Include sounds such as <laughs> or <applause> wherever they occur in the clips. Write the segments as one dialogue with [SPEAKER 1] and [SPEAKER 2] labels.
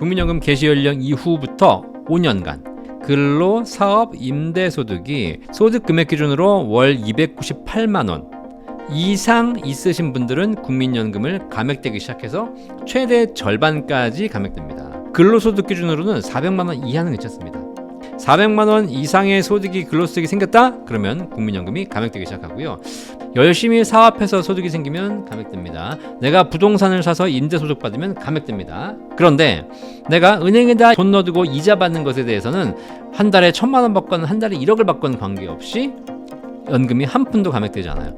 [SPEAKER 1] 국민연금 개시 연령 이후부터 5년간 근로 사업 임대 소득이 소득 금액 기준으로 월 298만 원 이상 있으신 분들은 국민연금을 감액되기 시작해서 최대 절반까지 감액됩니다. 근로소득 기준으로는 400만 원 이하는 괜찮습니다. 400만 원 이상의 소득이 근로소득이 생겼다? 그러면 국민연금이 감액되기 시작하고요. 열심히 사업해서 소득이 생기면 감액됩니다. 내가 부동산을 사서 임대소득 받으면 감액됩니다. 그런데 내가 은행에다 돈 넣어두고 이자 받는 것에 대해서는 한 달에 천만 원 받건 한 달에 1억을 받건 관계없이 연금이 한 푼도 감액되지 않아요.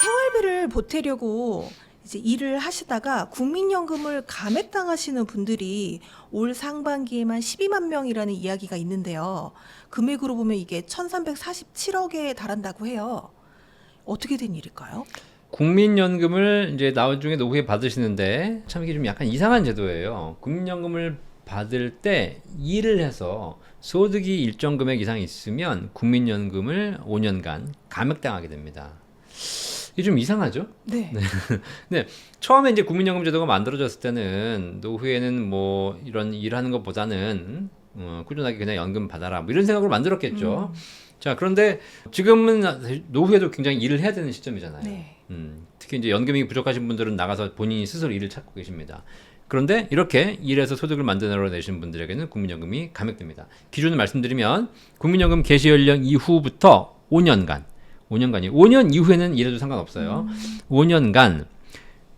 [SPEAKER 2] 생활비를 보태려고 이제 일을 하시다가 국민연금을 감액당하시는 분들이 올 상반기에만 12만 명이라는 이야기가 있는데요. 금액으로 보면 이게 1,347억에 달한다고 해요. 어떻게 된 일일까요?
[SPEAKER 1] 국민연금을 이제 나중에 노후에 받으시는데 참 이게 좀 약간 이상한 제도예요. 국민연금을 받을 때 일을 해서 소득이 일정 금액 이상 있으면 국민연금을 5년간 감액당하게 됩니다. 이게 좀 이상하죠?
[SPEAKER 2] 네. <laughs>
[SPEAKER 1] 네, 처음에 이제 국민연금 제도가 만들어졌을 때는 노후에는 뭐 이런 일하는 것보다는 어, 꾸준하게 그냥 연금 받아라 뭐 이런 생각으로 만들었겠죠. 자, 그런데 지금은 노후에도 굉장히 일을 해야 되는 시점이잖아요.
[SPEAKER 2] 네.
[SPEAKER 1] 음, 특히 이제 연금이 부족하신 분들은 나가서 본인이 스스로 일을 찾고 계십니다. 그런데 이렇게 일해서 소득을 만들어내신 분들에게는 국민연금이 감액됩니다. 기준을 말씀드리면 국민연금 개시 연령 이후부터 5년간, 5년간이 5년 이후에는 일해도 상관없어요. 5년간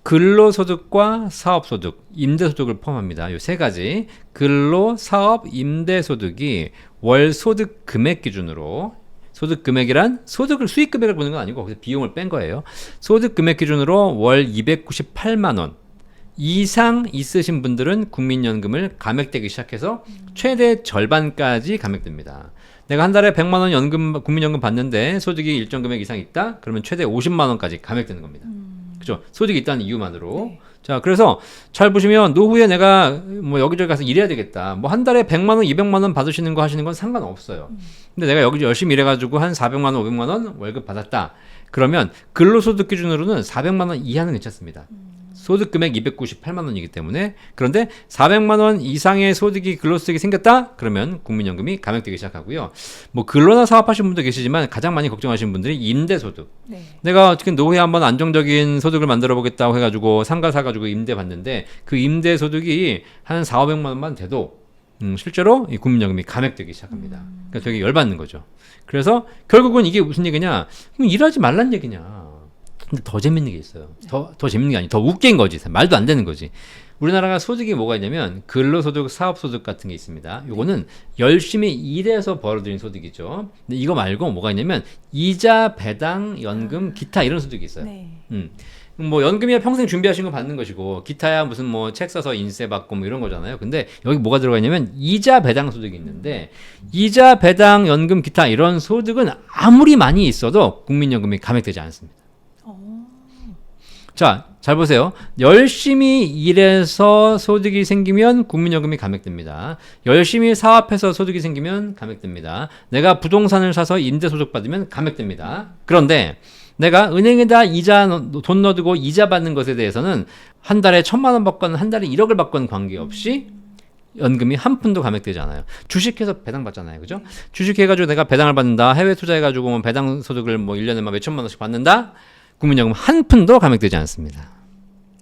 [SPEAKER 1] 근로소득과 사업소득, 임대소득을 포함합니다. 이세 가지 근로, 사업, 임대소득이 월 소득 금액 기준으로 소득 금액이란 소득을 수익 금액을 보는 건 아니고 거기서 비용을 뺀 거예요. 소득 금액 기준으로 월 298만 원 이상 있으신 분들은 국민연금을 감액되기 시작해서 최대 절반까지 감액됩니다. 내가 한 달에 100만 원 연금 국민연금 받는데 소득이 일정 금액 이상 있다? 그러면 최대 50만 원까지 감액되는 겁니다. 그죠? 소득이 있다는 이유만으로.
[SPEAKER 2] 네.
[SPEAKER 1] 자, 그래서 잘 보시면 노후에 내가 뭐 여기저기 가서 일해야 되겠다. 뭐 한 달에 100만 원, 200만 원 받으시는 거 하시는 건 상관없어요. 근데 내가 여기 열심히 일해 가지고 한 400만 원, 500만 원 월급 받았다. 그러면 근로소득 기준으로는 400만 원 이하는 괜찮습니다. 소득 금액 298만 원이기 때문에 그런데 400만 원 이상의 소득이 근로소득이 생겼다 그러면 국민연금이 감액되기 시작하고요. 뭐 근로나 사업하시는 분도 계시지만 가장 많이 걱정하시는 분들이 임대소득.
[SPEAKER 2] 네.
[SPEAKER 1] 내가 지금 노후에 한번 안정적인 소득을 만들어 보겠다고 해가지고 상가 사가지고 임대 받는데 그 임대 소득이 한 4, 500만 원만 돼도 음, 실제로 이 국민연금이 감액되기 시작합니다. 그러니까 되게 열받는 거죠. 그래서 결국은 이게 무슨 얘기냐? 그럼 일하지 말란 얘기냐? 근데 더 재밌는 게 있어요. 더, 더 재밌는 게 아니, 더 웃긴 거지. 말도 안 되는 거지. 우리나라가 소득이 뭐가 있냐면 근로소득, 사업소득 같은 게 있습니다. 요거는 열심히 일해서 벌어들인 소득이죠. 근데 이거 말고 뭐가 있냐면 이자, 배당, 연금, 기타 이런 소득이 있어요.
[SPEAKER 2] 네.
[SPEAKER 1] 음. 뭐 연금이야 평생 준비하신 거 받는 것이고 기타야 무슨 뭐 책 써서 인세 받고 뭐 이런 거잖아요. 근데 여기 뭐가 들어가 있냐면 이자 배당 소득이 있는데 이자 배당 연금 기타 이런 소득은 아무리 많이 있어도 국민연금이 감액되지 않습니다.
[SPEAKER 2] 어.
[SPEAKER 1] 자, 잘 보세요. 열심히 일해서 소득이 생기면 국민연금이 감액됩니다. 열심히 사업해서 소득이 생기면 감액됩니다. 내가 부동산을 사서 임대소득 받으면 감액됩니다. 그런데 내가 은행에다 이자 넣- 돈 넣어두고 이자 받는 것에 대해서는 한 달에 천만 원 받건 한 달에 1억을 받건 관계없이 연금이 한 푼도 감액되지 않아요. 주식해서 배당 받잖아요. 그죠? 주식해가지고 내가 배당을 받는다. 해외 투자해가지고 뭐 배당 소득을 뭐 1년에 막 몇천만 원씩 받는다. 국민연금 한 푼도 감액되지 않습니다.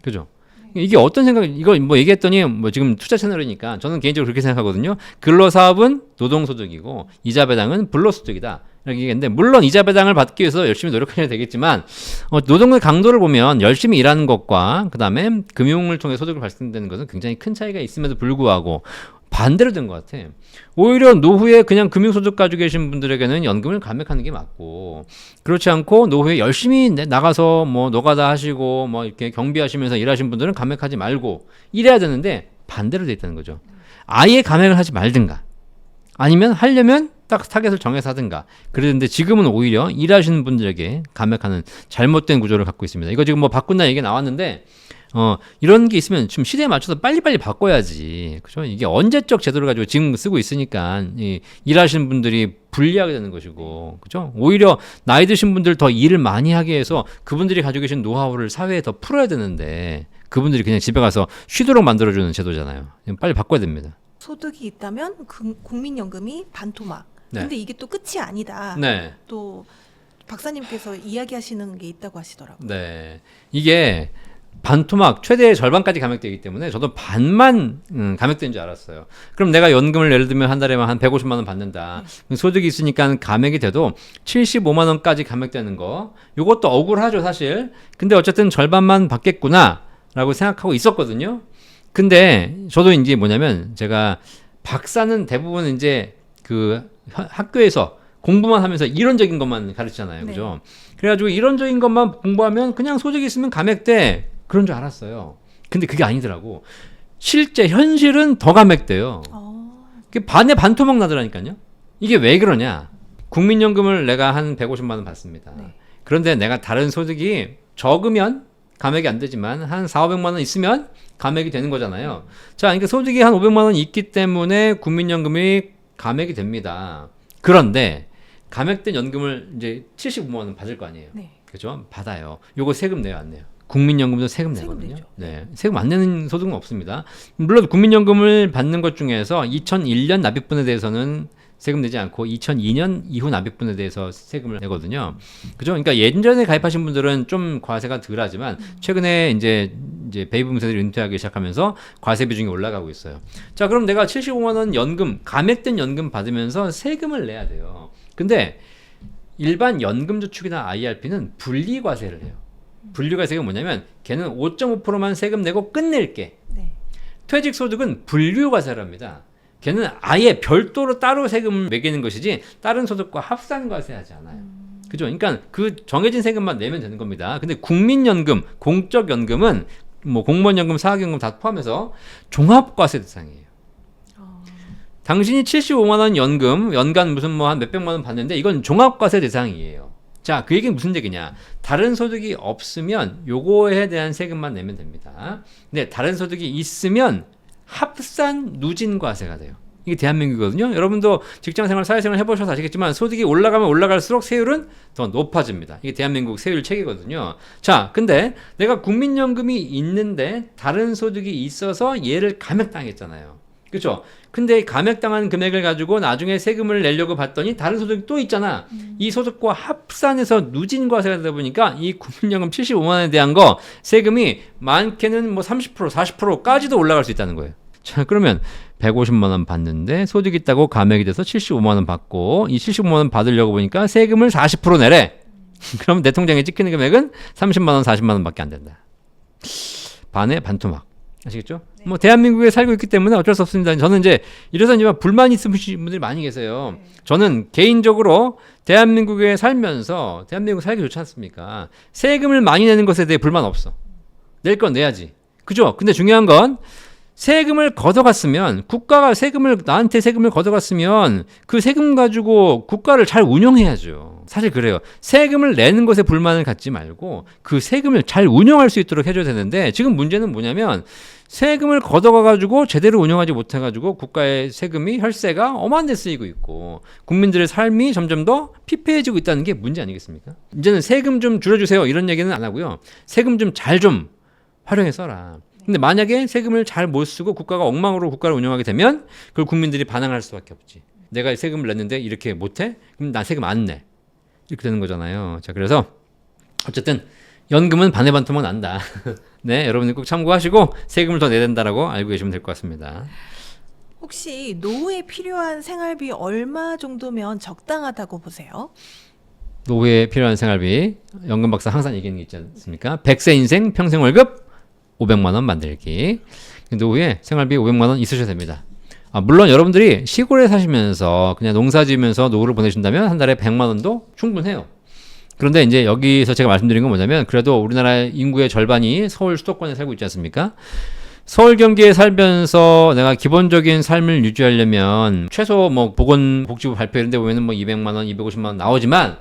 [SPEAKER 1] 그죠? 이게 어떤 생각, 이거 뭐 얘기했더니 뭐 지금 투자 채널이니까 저는 개인적으로 그렇게 생각하거든요. 근로사업은 노동소득이고 이자 배당은 불로소득이다. 이렇게 얘기했는데 물론 이자 배당을 받기 위해서 열심히 노력해야 되겠지만 어, 노동의 강도를 보면 열심히 일하는 것과 그 다음에 금융을 통해 소득을 발생되는 것은 굉장히 큰 차이가 있음에도 불구하고 반대로 된 것 같아. 오히려 노후에 그냥 금융소득 가지고 계신 분들에게는 연금을 감액하는 게 맞고 그렇지 않고 노후에 열심히 내- 나가서 뭐 노가다 하시고 뭐 이렇게 경비하시면서 일하신 분들은 감액하지 말고 일해야 되는데 반대로 돼 있다는 거죠. 아예 감액을 하지 말든가 아니면 하려면 딱 타겟을 정해서 하든가 그랬는데 지금은 오히려 일하시는 분들에게 감액하는 잘못된 구조를 갖고 있습니다. 이거 지금 뭐 바꾼다 얘기 나왔는데 어, 이런 게 있으면 좀 시대에 맞춰서 빨리빨리 바꿔야지. 그죠? 이게 언제적 제도를 가지고 지금 쓰고 있으니까 이, 일하시는 분들이 불리하게 되는 것이고. 그죠? 오히려 나이 드신 분들 더 일을 많이 하게 해서 그분들이 가지고 계신 노하우를 사회에 더 풀어야 되는데 그분들이 그냥 집에 가서 쉬도록 만들어주는 제도잖아요. 빨리 바꿔야 됩니다.
[SPEAKER 2] 소득이 있다면 그 국민연금이 반토막.
[SPEAKER 1] 네.
[SPEAKER 2] 근데 이게 또 끝이 아니다.
[SPEAKER 1] 네.
[SPEAKER 2] 또 박사님께서 이야기하시는 게 있다고 하시더라고요.
[SPEAKER 1] 네. 이게 반토막 최대 절반까지 감액되기 때문에 저도 반만 음, 감액된 줄 알았어요. 그럼 내가 연금을 예를 들면 한 달에만 한 150만 원 받는다. 소득이 있으니까 감액이 돼도 75만 원까지 감액되는 거. 요것도 억울하죠, 사실. 근데 어쨌든 절반만 받겠구나라고 생각하고 있었거든요. 근데 저도 이제 뭐냐면 제가 박사는 대부분 이제 그 하- 학교에서 공부만 하면서 이론적인 것만 가르치잖아요.
[SPEAKER 2] 네.
[SPEAKER 1] 그죠? 그래가지고 이론적인 것만 공부하면 그냥 소득이 있으면 감액돼. 그런 줄 알았어요. 근데 그게 아니더라고. 실제 현실은 더 감액돼요.
[SPEAKER 2] 어,
[SPEAKER 1] 반에 반토막 나더라니까요. 이게 왜 그러냐? 국민연금을 내가 한 150만 원 받습니다.
[SPEAKER 2] 네.
[SPEAKER 1] 그런데 내가 다른 소득이 적으면 감액이 안 되지만 한 4, 500만 원 있으면 감액이 되는 거잖아요. 자, 그러니까 소득이 한 500만 원 있기 때문에 국민연금이 감액이 됩니다. 그런데 감액된 연금을 이제 75만 원 받을 거 아니에요.
[SPEAKER 2] 네.
[SPEAKER 1] 그죠? 받아요. 요거 세금 내요, 안 내요? 국민연금도 세금
[SPEAKER 2] 세금
[SPEAKER 1] 내거든요.
[SPEAKER 2] 내죠.
[SPEAKER 1] 네. 세금 안 내는 소득은 없습니다. 물론 국민연금을 받는 것 중에서 2001년 납입분에 대해서는 세금 내지 않고 2002년 이후 납입분에 대해서 세금을 내거든요. 그죠? 그러니까 예전에 가입하신 분들은 좀 과세가 덜하지만 최근에 이제 이제 베이비붐세들이 은퇴하기 시작하면서 과세 비중이 올라가고 있어요. 자, 그럼 내가 75만 원 연금 감액된 연금 받으면서 세금을 내야 돼요. 근데 일반 연금 저축이나 IRP는 분리 과세를 해요. 분리 과세가 뭐냐면 걔는 5.5%만 세금 내고 끝낼게.
[SPEAKER 2] 네.
[SPEAKER 1] 퇴직 소득은 분류 과세를 합니다. 걔는 아예 별도로 따로 세금을 매기는 것이지 다른 소득과 합산 과세하지 않아요. 그죠? 그러니까 그 정해진 세금만 내면 되는 겁니다. 근데 국민연금, 공적연금은 뭐 공무원연금, 사학연금 다 포함해서 종합과세 대상이에요.
[SPEAKER 2] 어,
[SPEAKER 1] 당신이 75만 원 연금 연간 무슨 뭐 한 몇백만 원 받는데 이건 종합과세 대상이에요. 자, 그 얘기는 무슨 얘기냐? 다른 소득이 없으면 요거에 대한 세금만 내면 됩니다. 근데 다른 소득이 있으면 합산 누진과세가 돼요. 이게 대한민국이거든요. 여러분도 직장생활, 사회생활 해보셔서 아시겠지만 소득이 올라가면 올라갈수록 세율은 더 높아집니다. 이게 대한민국 세율 체계거든요. 자, 근데 내가 국민연금이 있는데 다른 소득이 있어서 얘를 감액당했잖아요. 그렇죠? 근데 감액당한 금액을 가지고 나중에 세금을 내려고 봤더니 다른 소득이 또 있잖아. 이 소득과 합산해서 누진 과세가 되다 보니까 이 국민연금 75만 원에 대한 거 세금이 많게는 뭐 30% 40%까지도 올라갈 수 있다는 거예요. 자, 그러면 150만 원 받는데 소득 있다고 감액이 돼서 75만 원 받고 이 75만 원 받으려고 보니까 세금을 40% 내래. <laughs> 그럼 내 통장에 찍히는 금액은 30만 원, 40만 원밖에 안 된다. 반에 반토막. 아시겠죠? 뭐 대한민국에 살고 있기 때문에 어쩔 수 없습니다. 저는 이제 이래서 이제 막 불만 있으신 분들이 많이 계세요. 저는 개인적으로 대한민국에 살면서 대한민국 살기 좋지 않습니까? 세금을 많이 내는 것에 대해 불만 없어. 낼 건 내야지. 그죠? 근데 중요한 건 세금을 걷어갔으면 국가가 세금을 나한테 세금을 걷어갔으면 그 세금 가지고 국가를 잘 운영해야죠. 사실 그래요. 세금을 내는 것에 불만을 갖지 말고 그 세금을 잘 운영할 수 있도록 해줘야 되는데 지금 문제는 뭐냐면 세금을 걷어가 가지고 제대로 운영하지 못해 가지고 국가의 세금이 혈세가 어마한 데 쓰이고 있고 국민들의 삶이 점점 더 피폐해지고 있다는 게 문제 아니겠습니까? 이제는 세금 좀 줄여주세요 이런 얘기는 안 하고요. 세금 좀 잘좀 활용해 써라. 근데 만약에 세금을 잘 못 쓰고 국가가 엉망으로 국가를 운영하게 되면 그걸 국민들이 반항할 수밖에 없지. 내가 세금을 냈는데 이렇게 못해? 그럼 나 세금 안 내. 이렇게 되는 거잖아요. 자, 그래서 어쨌든 연금은 반의 반토막 난다. <laughs> 네, 여러분들 꼭 참고하시고 세금을 더 내야 된다라고 알고 계시면 될 것 같습니다.
[SPEAKER 2] 혹시 노후에 필요한 생활비 얼마 정도면 적당하다고 보세요?
[SPEAKER 1] 노후에 필요한 생활비 연금 박사 항상 얘기하는 게 있지 않습니까? 100세 인생 평생 월급 500만 원 만들기. 노후에 생활비 500만 원 있으셔야 됩니다. 아, 물론 여러분들이 시골에 사시면서 그냥 농사 지으면서 노후를 보내신다면 한 달에 100만 원도 충분해요. 그런데 이제 여기서 제가 말씀드린 건 뭐냐면 그래도 우리나라 인구의 절반이 서울 수도권에 살고 있지 않습니까? 서울 경기에 살면서 내가 기본적인 삶을 유지하려면 최소 뭐 보건복지부 발표 이런 데 보면은 뭐 200만 원, 250만 원 나오지만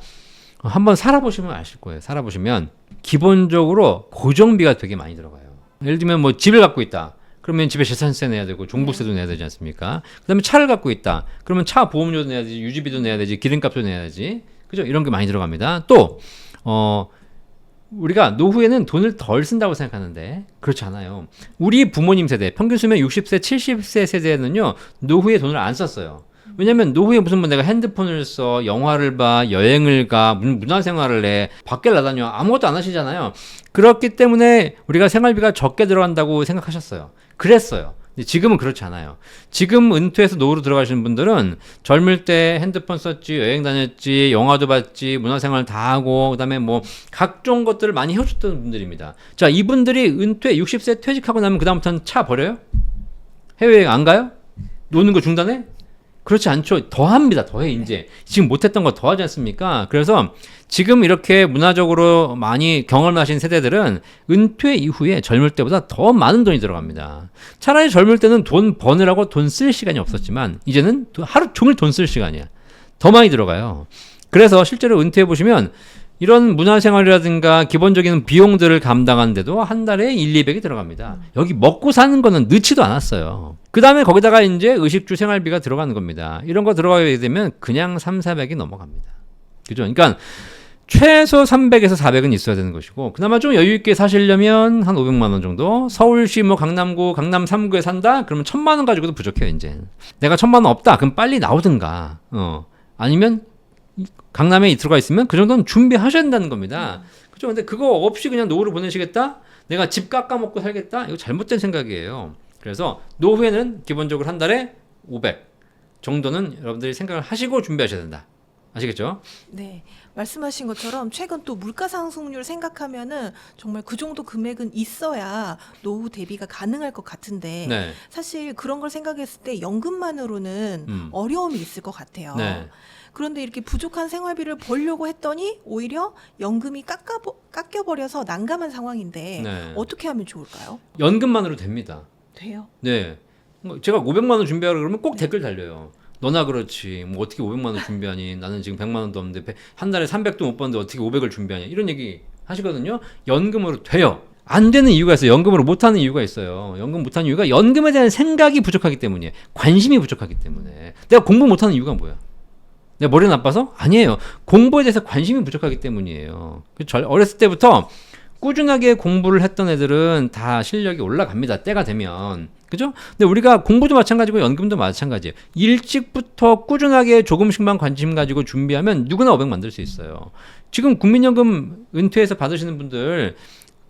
[SPEAKER 1] 한번 살아보시면 아실 거예요. 살아보시면 기본적으로 고정비가 되게 많이 들어가요. 예를 들면 뭐 집을 갖고 있다. 그러면 집에 재산세 내야 되고 종부세도 내야 되지 않습니까? 그다음에 차를 갖고 있다. 그러면 차 보험료도 내야 되지, 유지비도 내야 되지, 기름값도 내야 되지. 그죠? 이런 게 많이 들어갑니다. 또 어, 우리가 노후에는 돈을 덜 쓴다고 생각하는데 그렇지 않아요. 우리 부모님 세대, 평균 수명 60세, 70세 세대는요 노후에 돈을 안 썼어요. 왜냐면 노후에 무슨 뭐 내가 핸드폰을 써, 영화를 봐, 여행을 가, 문- 문화생활을 해, 밖에 나다녀 아무것도 안 하시잖아요. 그렇기 때문에 우리가 생활비가 적게 들어간다고 생각하셨어요. 그랬어요. 지금은 그렇지 않아요. 지금 은퇴해서 노후로 들어가시는 분들은 젊을 때 핸드폰 썼지, 여행 다녔지, 영화도 봤지, 문화생활 다 하고, 그 다음에 뭐 각종 것들을 많이 해오셨던 분들입니다. 자, 이분들이 은퇴 60세 퇴직하고 나면 그다음부터는 차 버려요? 해외여행 안 가요? 노는 거 중단해? 그렇지 않죠. 더 합니다. 더해, 이제. 지금 못했던 거 더 하지 않습니까? 그래서 지금 이렇게 문화적으로 많이 경험하신 세대들은 은퇴 이후에 젊을 때보다 더 많은 돈이 들어갑니다. 차라리 젊을 때는 돈 버느라고 돈 쓸 시간이 없었지만, 이제는 돈- 하루 종일 돈 쓸 시간이야. 더 많이 들어가요. 그래서 실제로 은퇴해 보시면 이런 문화생활이라든가 기본적인 비용들을 감당하는데도 한 달에 1, 200이 들어갑니다. 여기 먹고 사는 거는 넣지도 않았어요. 그 다음에 거기다가 이제 의식주 생활비가 들어가는 겁니다. 이런 거 들어가게 되면 그냥 3, 400이 넘어갑니다. 그죠? 그러니까 최소 300에서 400은 있어야 되는 것이고 그나마 좀 여유 있게 사시려면 한 500만 원 정도 서울시 뭐 강남구 강남 3구에 산다 그러면 1000만 원 가지고도 부족해요 이제 내가 1000만 원 없다 그럼 빨리 나오든가 어 아니면 강남에 들어가 있으면 그 정도는 준비하셔야 된다는 겁니다. 그죠? 근데 그거 없이 그냥 노후를 보내시겠다? 내가 집 깎아 먹고 살겠다? 이거 잘못된 생각이에요. 그래서 노후에는 기본적으로 한 달에 500 정도는 여러분들이 생각을 하시고 준비하셔야 된다. 아시겠죠?
[SPEAKER 2] 네. 말씀하신 것처럼 최근 또 물가 상승률 생각하면은 정말 그 정도 금액은 있어야 노후 대비가 가능할 것 같은데
[SPEAKER 1] 네.
[SPEAKER 2] 사실 그런 걸 생각했을 때 연금만으로는
[SPEAKER 1] 음.
[SPEAKER 2] 어려움이 있을 것 같아요.
[SPEAKER 1] 네.
[SPEAKER 2] 그런데 이렇게 부족한 생활비를 벌려고 했더니 오히려 연금이 깎아 깎여버려서 난감한 상황인데
[SPEAKER 1] 네.
[SPEAKER 2] 어떻게 하면 좋을까요?
[SPEAKER 1] 연금만으로 됩니다.
[SPEAKER 2] 돼요.
[SPEAKER 1] 네. 뭐 제가 500만 원 준비하라 그러면 꼭 댓글 달려요. 너나 그렇지. 뭐 어떻게 500만 원 준비하니? 나는 지금 100만 원도 없는데 배- 한 달에 300도 못 버는데 어떻게 500을 준비하냐? 이런 얘기 하시거든요. 연금으로 돼요. 안 되는 이유가 있어요. 연금으로 못 하는 이유가 있어요. 연금 못 하는 이유가 연금에 대한 생각이 부족하기 때문이에요. 관심이 부족하기 때문에. 내가 공부 못 하는 이유가 뭐야? 내가 머리 나빠서? 아니에요. 공부에 대해서 관심이 부족하기 때문이에요. 그 절- 어렸을 때부터 꾸준하게 공부를 했던 애들은 다 실력이 올라갑니다. 때가 되면. 그죠? 근데 우리가 공부도 마찬가지고 연금도 마찬가지예요. 일찍부터 꾸준하게 조금씩만 관심 가지고 준비하면 누구나 500 만들 수 있어요. 지금 국민연금 은퇴해서 받으시는 분들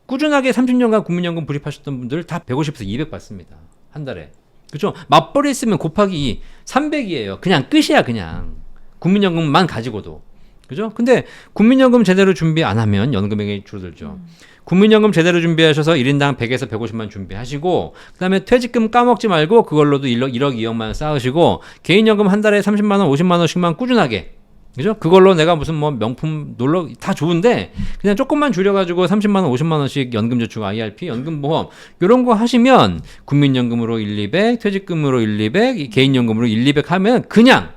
[SPEAKER 1] 꾸준하게 30년간 국민연금 불입하셨던 분들 다 150에서 200 받습니다. 한 달에. 그죠? 맞벌이 했으면 곱하기 2, 300이에요. 그냥 끝이야, 그냥. 국민연금만 가지고도. 그죠? 근데 국민연금 제대로 준비 안 하면 연금액이 줄어들죠. 국민연금 제대로 준비하셔서 1인당 100에서 150만 준비하시고 그다음에 퇴직금 까먹지 말고 그걸로도 1억, 1억 2억만 쌓으시고 개인연금 한 달에 30만 원, 50만 원씩만 꾸준하게 그죠? 그걸로 내가 무슨 뭐 명품 놀러 다 좋은데 그냥 조금만 줄여 가지고 30만 원, 50만 원씩 연금 저축, IRP, 연금 보험 이런 거 하시면 국민연금으로 1, 200, 퇴직금으로 1, 200, 개인연금으로 1, 200 하면 그냥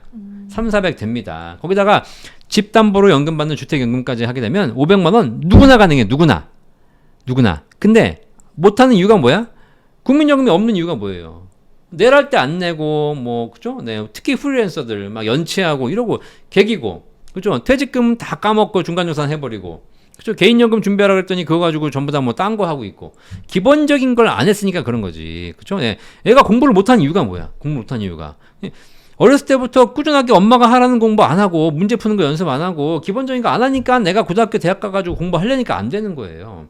[SPEAKER 1] 3, 400 됩니다. 거기다가 집담보로 연금 받는 주택연금까지 하게 되면 500만 원 누구나 가능해 누구나 누구나. 근데 못하는 이유가 뭐야? 국민연금이 없는 이유가 뭐예요? 내랄 때 안 내고 뭐 그죠? 네 특히 프리랜서들 막 연체하고 이러고 개기고 그죠? 퇴직금 다 까먹고 중간조산 해버리고 그죠? 개인연금 준비하라 그랬더니 그거 가지고 전부 다 뭐 딴 거 하고 있고 기본적인 걸 안 했으니까 그런 거지 그죠? 네. 애가 공부를 못한 이유가 뭐야? 공부 못한 이유가 예. 어렸을 때부터 꾸준하게 엄마가 하라는 공부 안 하고 문제 푸는 거 연습 안 하고 기본적인 거 안 하니까 내가 고등학교 대학 가가지고 공부하려니까 안 되는 거예요.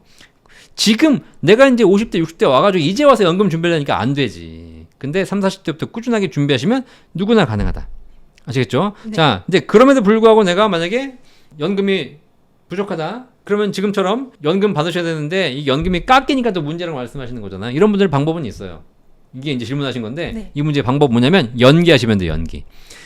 [SPEAKER 1] 지금 내가 이제 50대 60대 와가지고 이제 와서 연금 준비하려니까 안 되지. 근데 3, 40대부터 꾸준하게 준비하시면 누구나 가능하다. 아시겠죠?
[SPEAKER 2] 네.
[SPEAKER 1] 자, 근데 그럼에도 불구하고 내가 만약에 연금이 부족하다. 그러면 지금처럼 연금 받으셔야 되는데 이 연금이 깎이니까 또 문제라고 말씀하시는 거잖아요. 이런 분들 방법은 있어요. 이게 이제 질문하신 건데
[SPEAKER 2] 네.
[SPEAKER 1] 이 문제 방법 뭐냐면 연기하시면 돼요. 연기.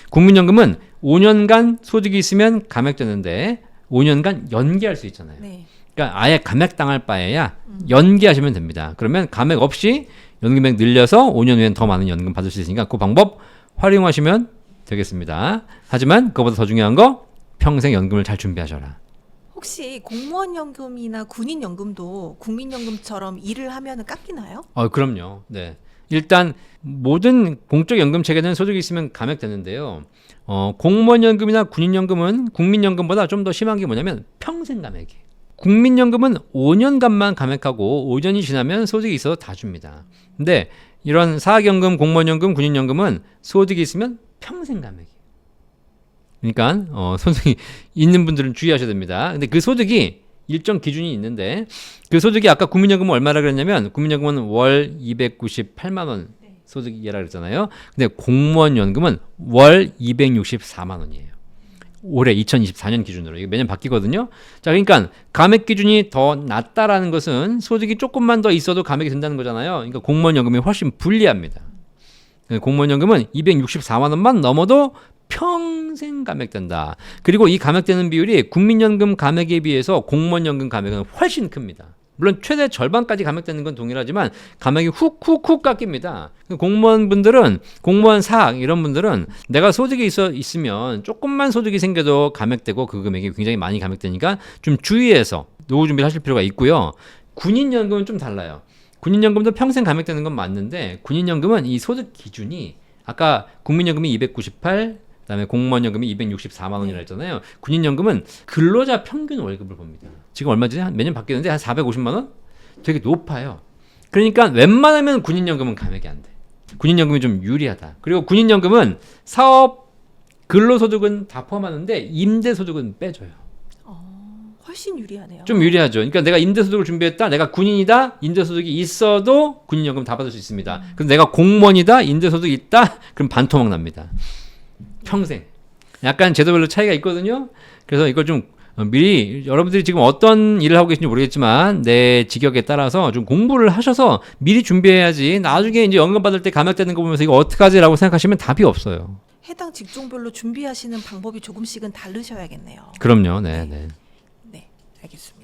[SPEAKER 1] 국민연금은 5년간 소득이 있으면 감액되는데 5년간 연기할 수 있잖아요.
[SPEAKER 2] 네.
[SPEAKER 1] 그러니까 아예 감액 당할 바에야 연기하시면 됩니다. 그러면 감액 없이 연금액 늘려서 5년 후엔 더 많은 연금 받을 수 있으니까 그 방법 활용하시면 되겠습니다. 하지만 그것보다 더 중요한 거 평생 연금을 잘 준비하셔라.
[SPEAKER 2] 혹시 공무원 연금이나 군인 연금도 국민 연금처럼 일을 하면 깎이나요?
[SPEAKER 1] 어, 그럼요. 네. 일단 모든 공적 연금 체계는 소득이 있으면 감액되는데요. 어, 공무원 연금이나 군인 연금은 국민연금보다 좀 더 심한 게 뭐냐면 평생 감액이. 국민연금은 5년간만 감액하고 5년이 지나면 소득이 있어서 다 줍니다. 근데 이런 사학연금, 공무원연금, 군인연금은 소득이 있으면 평생 감액이. 그러니까 어, 소득이 있는 분들은 주의하셔야 됩니다. 근데 그 소득이 일정 기준이 있는데 그 소득이 아까 국민연금은 얼마라 그랬냐면 국민연금은 월 298만 원 소득이라 그랬잖아요. 근데 공무원 연금은 월 264만 원이에요. 올해 2024년 기준으로 이게 매년 바뀌거든요. 자, 그러니까 감액 기준이 더 낮다라는 것은 소득이 조금만 더 있어도 감액이 된다는 거잖아요. 그러니까 공무원 연금이 훨씬 불리합니다. 공무원 연금은 264만 원만 넘어도 평생 감액된다. 그리고 이 감액되는 비율이 국민연금 감액에 비해서 공무원연금 감액은 훨씬 큽니다. 물론 최대 절반까지 감액되는 건 동일하지만 감액이 훅훅훅 깎입니다. 공무원분들은 공무원 사학 이런 분들은 내가 소득이 있어 있으면 조금만 소득이 생겨도 감액되고 그 금액이 굉장히 많이 감액되니까 좀 주의해서 노후 준비를 하실 필요가 있고요. 군인연금은 좀 달라요. 군인연금도 평생 감액되는 건 맞는데 군인연금은 이 소득 기준이 아까 국민연금이 298 그다음에 공무원연금이 264만 원이라 했잖아요. 군인연금은 근로자 평균 월급을 봅니다. 지금 얼마지? 한 매년 바뀌는데 한 450만 원? 되게 높아요. 그러니까 웬만하면 군인연금은 감액이 안 돼. 군인연금이 좀 유리하다. 그리고 군인연금은 사업 근로소득은 다 포함하는데 임대소득은 빼줘요.
[SPEAKER 2] 훨씬 유리하네요.
[SPEAKER 1] 좀 유리하죠. 그러니까 내가 임대소득을 준비했다. 내가 군인이다. 임대소득이 있어도 군인연금 다 받을 수 있습니다. 그럼 내가 공무원이다. 임대소득이 있다. 그럼 반토막 납니다. 평생. 약간 제도별로 차이가 있거든요. 그래서 이걸 좀 어, 미리 여러분들이 지금 어떤 일을 하고 계신지 모르겠지만 내 직역에 따라서 좀 공부를 하셔서 미리 준비해야지 나중에 이제 연금 받을 때 감액되는 거 보면서 이거 어떡하지라고 생각하시면 답이 없어요.
[SPEAKER 2] 해당 직종별로 준비하시는 방법이 조금씩은 다르셔야겠네요.
[SPEAKER 1] 그럼요. 네, 네.
[SPEAKER 2] 네, 알겠습니다.